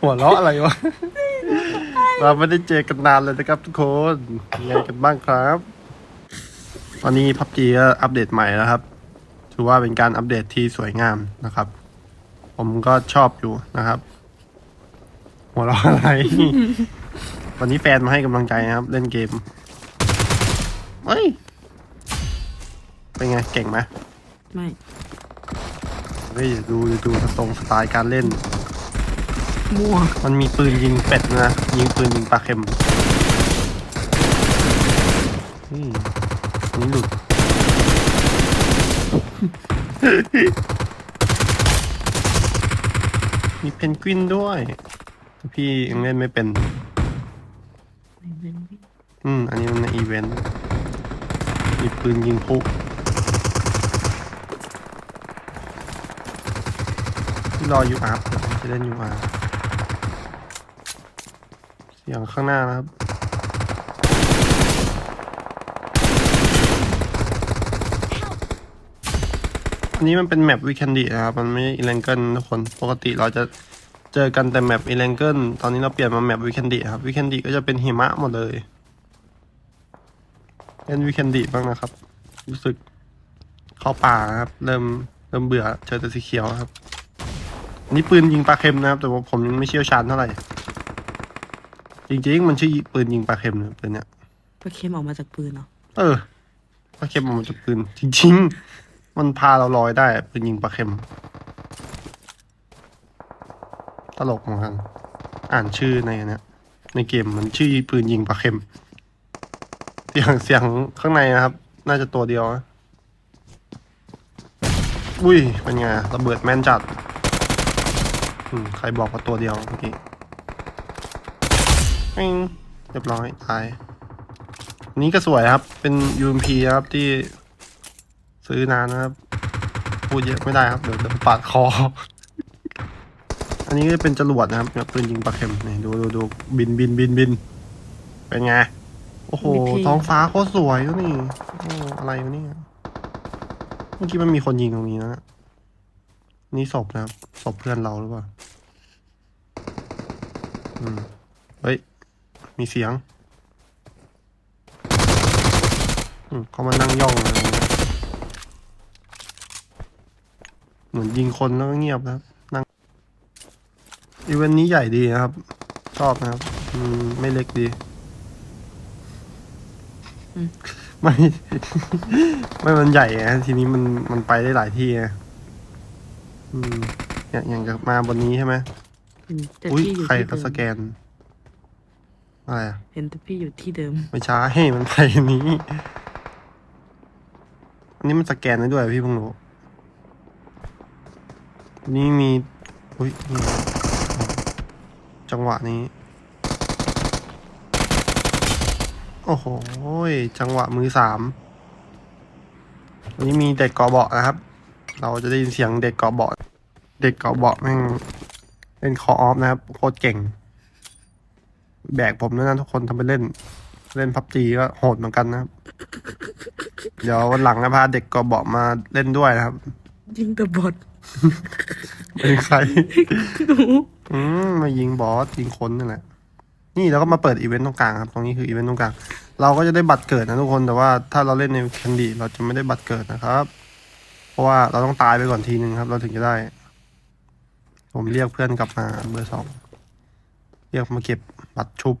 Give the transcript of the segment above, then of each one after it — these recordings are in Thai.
หัวเราะอะไรวะ เราไม่ได้เจอกันนานเลยนะครับทุกคนยังไงกันบ้างครับ ตอนนี้พับจีก็อัปเดตใหม่แล้วครับ ถือว่าเป็นการอัปเดตที่สวยงามนะครับ ผมก็ชอบอยู่นะครับ หัวเราะอะไร วันนี้แฟนมาให้กำลังใจนะครับ เล่นเกมเฮ้ย เป็นไง เก่งไหมไม่ เฮ้ยอย่าดูอย่าดูตรงสไตล์การเล่น มั่วมันมีปืนยิงเป็ดนะยิงปืนยิงปลาเข็มนี่อันนี้หลุด มีเพนกวินด้วย พี่ยังเล่นไม่เป็นอืม อันนี้มันในอีเวนต์ มีปืนยิงพลุที่รออยู่อัพจะเล่นอยู่อัพเสียงข้างหน้านะครับ อันนี้มันเป็นแมปวิคันดีนะครับ มันไม่อีเลงเกิลทุกคน ปกติเราจะเจอกันแต่แมปอีเลงเกิลตอนนี้เราเปลี่ยนมาแมปวิคันดีครับวิคันดีก็จะเป็นหิมะหมดเลยเล่นวิคันดีบ้างนะครับ รู้สึกเข้าป่าครับ เริ่มเริ่มเบื่อเจอแต่สีเขียวครับนนี้ปืนยิงปลาเค็มนะครับ แต่ว่าผมยังไม่เชี่ยวชาญเท่าไหร่ จริง ๆ มันชื่อปืนยิงปลาเค็มนะปืนเนี้ยปลาเค็มออกมาจากปืนเหรอ เออปลาเค็มออกมาจากปืน จริง ๆ มันพาเราลอยได้อะปืนยิงปลาเค็ม ตลกเหมือนกัน อ่านชื่อในเนี้ยในเกมมันชื่อปืนยิงปลาเค็ม เสียงเสียงข้างในนะครับ น่าจะตัวเดียวนะอุ้ย เป็นไงระเบิดแม่นจัด อืม ใครบอกว่าตัวเดียวเมื่อกี้ ปิ้งเรียบร้อยตายอันนี้ก็สวยครับ เป็น UMP นะครับที่ซื้อนานนะครับ พูดเยอะไม่ได้ครับ เดี๋ยวจะปาดคอ อันนี้ก็เป็นจรวดนะครับเนี่ยปืนยิงปลาเข็มนี่ดูดูดูบินบินบินบิน เป็นไง โอ้โห ท้องฟ้าโคตรสวยแล้วนี่ โอ้อะไรวะเนี่ยเมื่อกี้มันมีคนยิงตรงนี้นะนี่ศพนะครับศพเพื่อนเราหรือเปล่า อืม เฮ้ย มีเสียงอืมเขามานั่งย่องอะไรอย่างเงี้ยเหมือนยิงคนแล้วก็เงียบนะครับนั่งอีเวนต์นี้ใหญ่ดีนะครับ ชอบนะครับอืมไม่เล็กดี ไม่ ไม่มันใหญ่ไงทีนี้มันมันไปได้หลายที่ไงอืมอย่างอย่างจะมาบนนี้ใช่ไหมเห็นแต่อุ้ยพี่อยู่ใครที่เขาสแกเดิมน อะไรอะเห็นแต่พี่อยู่ที่เดิม ไม่ใช่มันไปอันนี้ อันนี้มันสแกนได้ด้วยพี่เพิ่งรู้อันนี่มีอุ้ยนี่จังหวะนี้ โอ้โหจังหวะมือสามอันนี้มีเด็กเกาะเบาะนะครับ เราจะได้ยินเสียงเด็กเกาะเบาะ เด็กเกาะเบาะแม่งเล่นคอออฟนะครับโคตรเก่ง แบกผมด้วยนะทุกคนทำไปเล่น เล่นพับจีก็โหดเหมือนกันนะครับ เดี๋ยววันหลังจะพาเด็กเกาะเบาะมาเล่นด้วยนะครับ ยิงแต่บอดเป็นใคร หนูอืมมายิงบอสยิงคนนั่นแหละ นี่เราก็มาเปิดอีเวนต์ตรงกลางครับตรงนี้คืออีเวนต์ตรงกลาง เราก็จะได้บัตรเกิดนะทุกคนแต่ว่าถ้าเราเล่นในแคนดี้เราจะไม่ได้บัตรเกิดนะครับ เพราะว่าเราต้องตายไปก่อนทีนึงครับ เราถึงจะได้ ผมเรียกเพื่อนกลับมาเบอร์สองเรียกมาเก็บ บัตรชุบ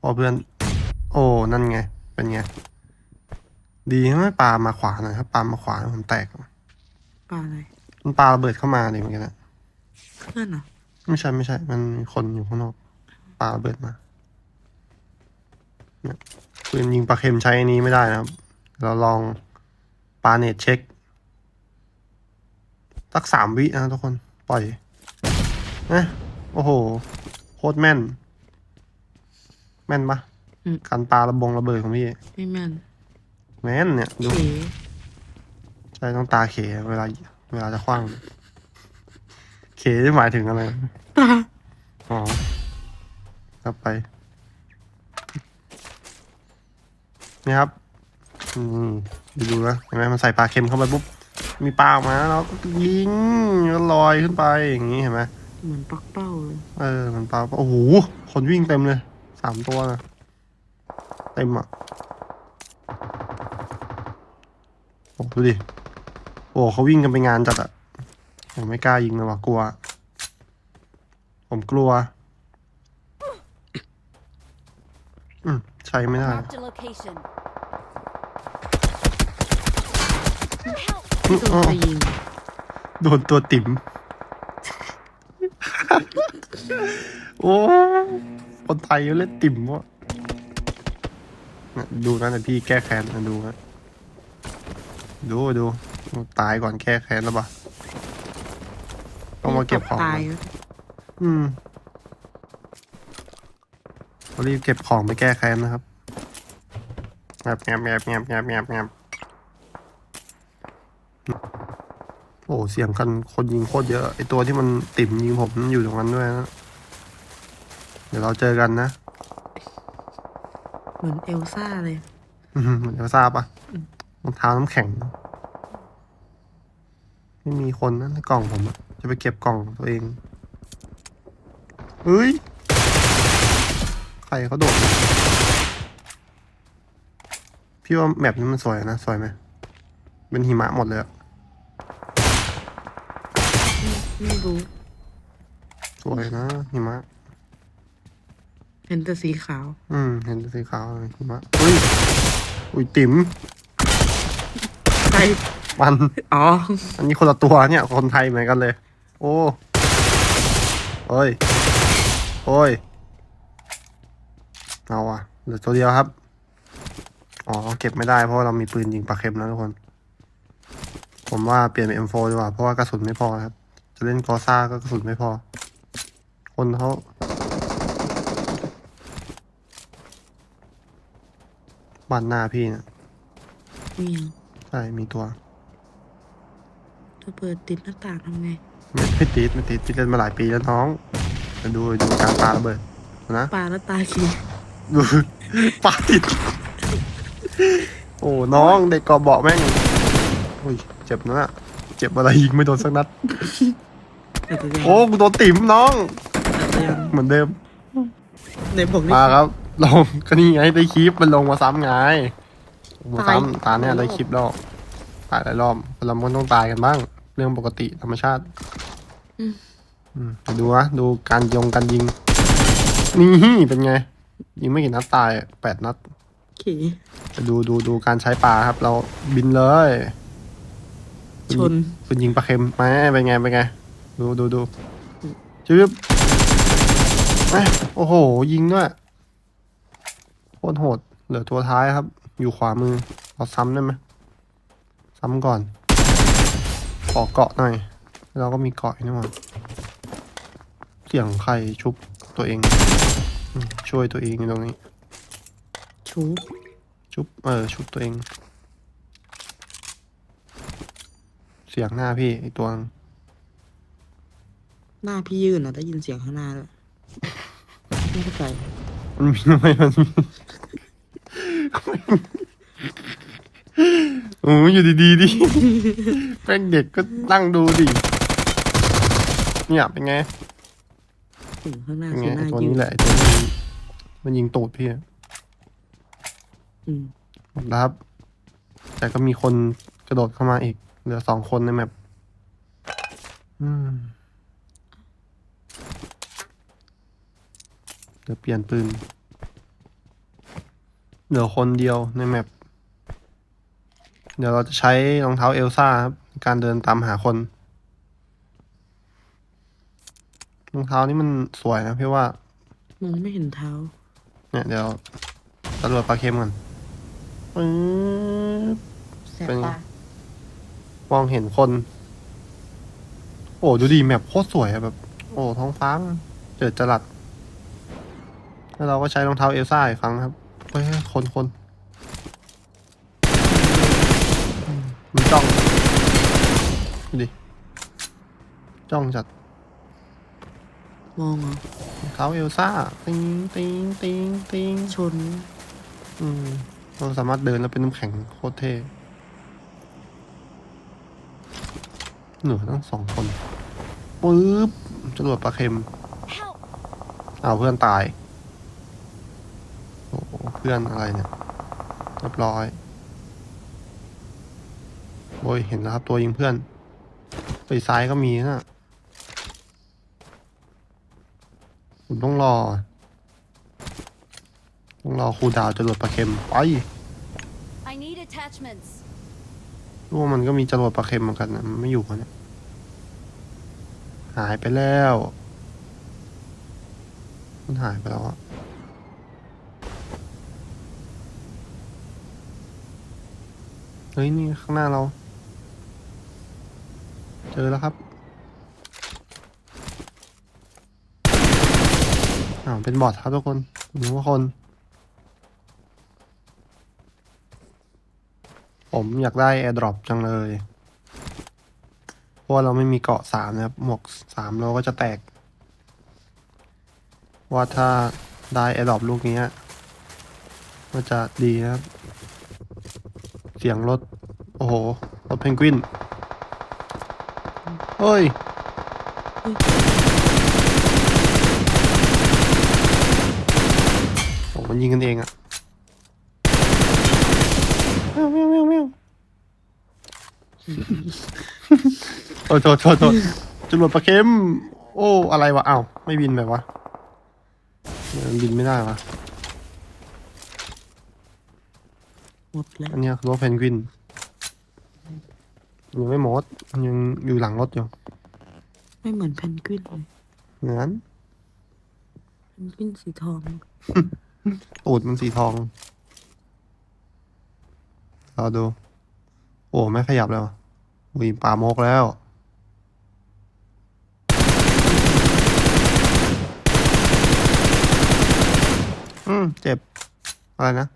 พอเพื่อน โอ้นั่นไง เป็นไง ดีไหมปลามาขวาหน่อยครับปลามาขวาผมแตก ปลาอะไรมันปลาระเบิดเข้ามาเลยเหมือนกันนะเพื่อนเหรอไม่ใช่ไม่ใช่ มันมีคนอยู่ข้างนอกปาระเบิดมาเนี่ยปืนยิงปลาเค็มใช้อันนี้ไม่ได้นะครับ เราลองปาเนตเช็คสักสามวินะทุกคน ปล่อยเอนะโอ้โหโคตรแม่น แม่นปะอืม การปาระบงระเบิดของพี่ ไม่แม่นแม่นเนี่ยดูเขใช่ต้องตาเขเวลา เวลาจะคว้าง เขที่หมายถึงอะไร ตาอ๋อกลับไป นี่ครับ อืมดูดูนะเห็นไหมมันใส่ปลาเค็มเข้าไปปุ๊บ มีปลาออกมาแล้วก็ยิงแล้วลอยขึ้นไปอย่างนี้เห็นไหม เหมือนปักเป้าเลยเออมันปลาโอ้โหคนวิ่งเต็มเลยสามตัวนะเต็มอะโอ้ดูดิโอ้เขาวิ่งกันไปงานจัดอะผมไม่กล้ายิงเลยว่ะกลัว ผมกลัว อืมใช้ไม่ได้ Marked a location. ที่โดนไปยิง โดนตัวติ๋ม โอ้คนไทยเล่นติ๋มวะน่ะดูนะเดี๋ยวพี่แก้แค้นนะดูนะดูดูตายก่อนแก้แค้นแล้วปะต้องมาเก็บของตายก่อนอืมเรารีบเก็บของไปแก้แค้นนะครับแงบแงบแงบแงบแงบแงบแงบโอ้เสียงกันคนยิงโคตรเยอะ ไอตัวที่มันติ่มยิงผมมันอยู่ตรงนั้นด้วยนะ เดี๋ยวเราเจอกันนะ เหมือนเอลซ่าเลย อืมเดี๋ยวทราบปะรองเท้าน้ำแข็ง ไม่มีคนนะในกล่องผมอะจะไปเก็บกล่องตัวเอง เฮ้ย ใครเขาโดด พี่ว่าแมปนี้มันสวยนะ สวยไหม เป็นหิมะหมดเลยอะ ไม่รู้ สวยนะหิมะ เห็นแต่สีขาว อืม เห็นแต่สีขาวเลยหิมะอุ้ย อุ้ยติ๋มใครมัน อ๋อ อันนี้คนละตัวเนี่ย คนไทยเหมือนกันเลย โอ้โอ้ยโอ้ยเอาอะเหลือตัวเดียวครับ อ๋อ เก็บไม่ได้เพราะว่าเรามีปืนยิงปลาเค็มแล้วทุกคน ผมว่าเปลี่ยนเป็น M4 ดีกว่าเพราะว่ากระสุนไม่พอครับจะ เล่นกอซ่าก็กระสุนไม่พอ คนเขาบ้านหน้าพี่นะมียังใช่มีตัว ถ้าเปิดติดหน้าต่างทำไง ไม่ไม่ติดไม่ติดพี่เล่นมาหลายปีแล้วน้องมาดูดูการปาระเบิดนะปลาแล้วตายขีดูปาติด โอ้น้องเด็กกอเบาะแม่งโอ้ยเจ็บนะน่ะเจ็บอะไรยิงไม่โดนสักนัด อาจจะยังโอ้กูโดนติ๋มน้อง อาจจะยังเหมือนเดิม ในบอกนี่มาครับ ลงก็นี่ไงได้คลิปมันลงมาซ้ำไงมาตายซ้ำตาเนี่ยได้คลิปแล้วตายหลายรอบเรามันต้องตายกันบ้าง เรื่องปกติธรรมชาติอืมไปดูนะดูการยงการยิง นี่เป็นไง ยิงไม่กี่นัดตายอะแปดนัดโอเคไปดูดูดูการใช้ปลาครับ เราบินเลยชน คุณยิงปลาเค็มไหมเป็นไงเป็นไง ดูดูดูจืบแหมโอ้โห ยิงด้วยโคตรโหด เหลือตัวท้ายครับ อยู่ขวามือเราซ้ำได้ไหมซ้ำก่อน ขอเกาะหน่อย เราก็มีเกาะอยู่นี่หว่าเสียงใครชุบตัวเองอืมช่วยตัวเองอยู่ตรงนี้ชูชุบ เออ ชุบตัวเอง เสียงหน้าพี่ไอตัวนึง หน้าพี่ยื่นอะได้ยินเสียงข้างหน้าด้วยไม่เข้าใจมันมีทำไมมันมีโอ้ยอยู่ดีๆดิแป้งเด็กก็นั่งดูดิเนี่ยเป็นไงเสียงข้างหน้าเป็นคืไงอหไอน้าตัวยื่นี้นแหละไอตัวนี้มันยิงตูดพี่อะอืมหมดแล้วครับ แต่ก็มีคนกระโดดเข้ามาอีก เหลือสองคนในแมปอืม เดี๋ยวเปลี่ยนปืน เหลือคนเดียวในแมป เดี๋ยวเราจะใช้รองเท้าเอลซ่าครับในการเดินตามหาคน รองเท้านี่มันสวยนะพี่ว่า มองไม่เห็นเท้า เนี่ยเดี๋ยวตำรวจปลาเค็มก่อนปึ๊บแสบเป็นไงตามองเห็นคน โอ้ดูดีแมปโคตรสวยอะแบบ โอ้ท้องฟ้ามันเจิดจรัส แล้วเราก็ใช้รองเท้าเอลซ่าอีกครั้งครับเฮ้ยคนคนอืมมันจ้องดูดิจ้องจัดมองเหรอรองเท้าเอลซ่าติงติงติงติงชน อืมเราสามารถเดินแล้วเป็นน้ำแข็งโคตรเท่เหนือทั้งสองคนปึ๊บจรวดปลาเค็ม Help! เอาวเพื่อนตายโอ้โห เพื่อนอะไรเนี่ยเรียบร้อยโอ้ยเห็นแล้วครับตัวยิงเพื่อนไปซ้ายก็มีนะผมต้องรอ ต้องรอครูดาวจรวดปลาเค็มไป I need attachments. รู้ว่ามันก็มีจรวดปลาเค็มเหมือนกันนะมันไม่อยู่วะเนี่ยหายไปแล้ว มันหายไปแล้วอะ เฮ้ย นี่ข้างหน้าเรา เจอแล้วครับ อ้าว เป็นบอทครับทุกคนหนูว่าคน ผมอยากได้ AirDrop จังเลย เพราะเราไม่มีเกาะสามนะครับ หมวกสามเราก็จะแตก ว่าถ้าได้ AirDrop ลูกนี้ก็จะดีนะครับ เสียงรถ โอ้โห รถเพนกวิน เฮ้ย โอ้มันยิงกันเองอะแมวแมวแมวแมวโอ้โทษโทษโทษจรวดปลาเค็ม โอ้ อะไรวะอ้าว ไม่บินแบบวะ บินไม่ได้วะ หมดแล้วอันเนี้ยคือรถเพนกวินยังไม่หมดมันยังอยู่หลังรถอยู่ไม่เหมือนเพนกวินเลยเหมือนเพนกวินสีทองตูดมันสีทองเราดู โอ้ไม่ขยับเลยวะวีปลาโมกแล้วอืมเจ็บ อะไรนะ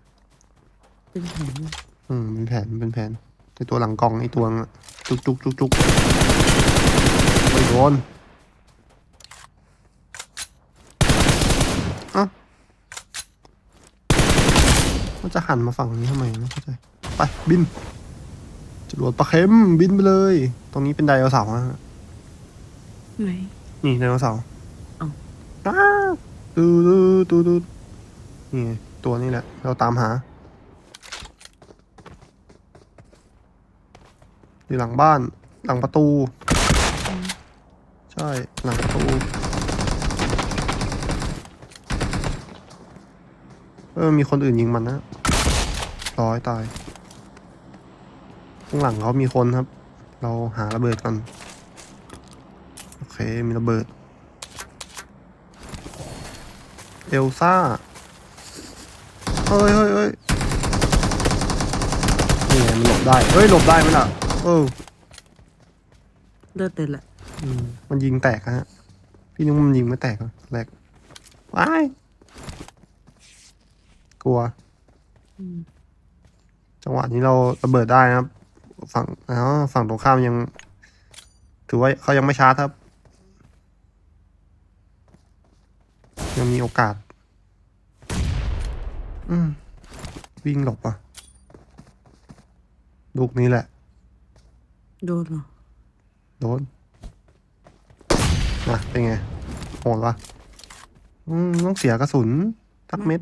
เป็นแผนเลยอืมเป็นแผนเป็นแผนในตัวหลังกล่องไอ้ตัวนึงอะจุกจุกจุกจุกโอ้ยโดนเอ้ามันจะหันมาฝั่งนี้ทำไมไม่เข้าใจ ไป บินจรวดปลาเค็มบินไปเลย ตรงนี้เป็นไดโนเสาร์นะฮะไหน นี่ไดโนเสาร์เอ้าอ้าดูดูดูดูนี่ไงตัวนี้แหละ เราตามหา อยู่หลังบ้าน หลังประตู ใช่ หลังประตู เออ มีคนอื่นยิงมันนะ ร้อยตาย ข้างหลังเขามีคนครับ เราหาระเบิดกัน โอเค มีระเบิด เอลซ่า เฮ้ยเฮ้ยเฮ้ยนี่ไงมันหลบได้ เฮ้ย หลบได้ไหมล่ะ เออเลือดเต็มละอืมมันยิงแตกอะฮะ พี่นึกว่ามันยิงไม่แตกอะแรกว้าย กลัว อืมจังหวะนี้เราระเบิดได้นะครับ ฝั่งอ๋อฝั่งตรงข้ามยัง ถือว่าเขายังไม่ชาร์จครับ ยังมีโอกาส อืม วิ่งหลบอะ ลูกนี้แหละ โดนเหรอ โดนนะเป็นไงโหดปะอืมต้องเสียกระสุนทักเม็ด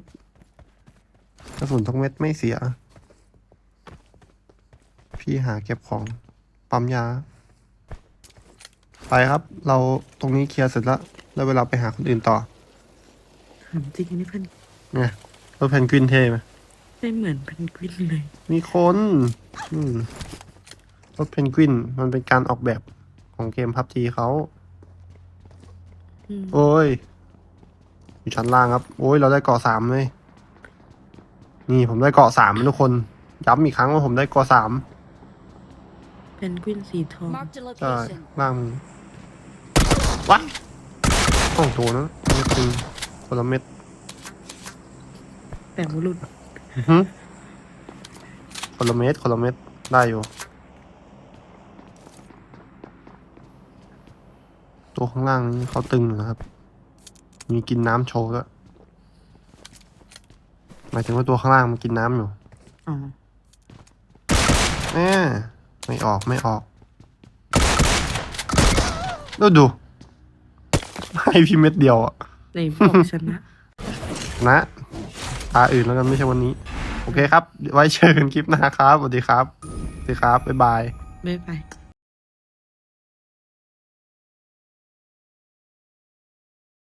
กระสุนทักเม็ดไม่เสีย พี่หาเก็บของ ปั๊มยา ไปครับ เราตรงนี้เคลียร์เสร็จแล้ว แล้วเวลาไปหาคนอื่นต่อถามจริงอันนี้เพนเนี่ยรถเพนกวินเท่ไหมไม่เหมือนเพนกวินเลย มีคน อืม รถเพนกวินมันเป็นการออกแบบของเกมพับจีเขา อืมโอ้ย อยู่ชั้นล่างครับ โอ้ย เราได้เกาะสามเลย นี่ผมได้เกาะสามทุกคน ย้ำอีกครั้งว่าผมได้เกาะสามเพนกวินสีทอง Marked a ใช่ location. ล่างมือว้ายสองตัวนะเม็ดหนึ่งคนละเม็ดแต่ว่าหลุดอื้อหือคนละเม็ดคนละเม็ดได้อยู่ ตัวข้างล่างนี้เขาตึงอยู่นะครับ มีกินน้ำโชว์ด้วยหมายถึงว่าตัวข้างล่างมันกินน้ำอยู่อ๋อแน่ไม่ออกไม่ออกดูดู ให้พี่เม็ดเดียวอะในบอกชนะนะตาอื่นแล้วกันไม่ใช่วันนี้ โอเคครับ ไว้เจอกันคลิปหน้าครับ สวัสดีครับ สวัสดีครับ บ๊ายบายไม่ไป